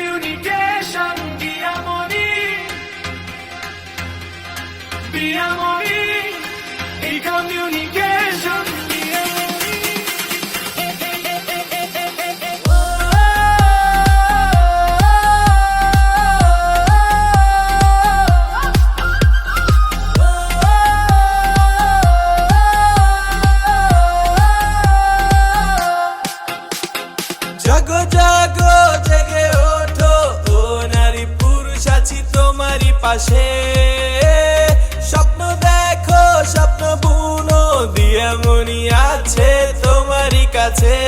communication, diamoni, diamoni, e communication. জাগো জাগো জেগে ও পাশে স্বপ্ন দেখো স্বপ্ন বুনো দিয়ে মনি আছে তোমারই কাছে।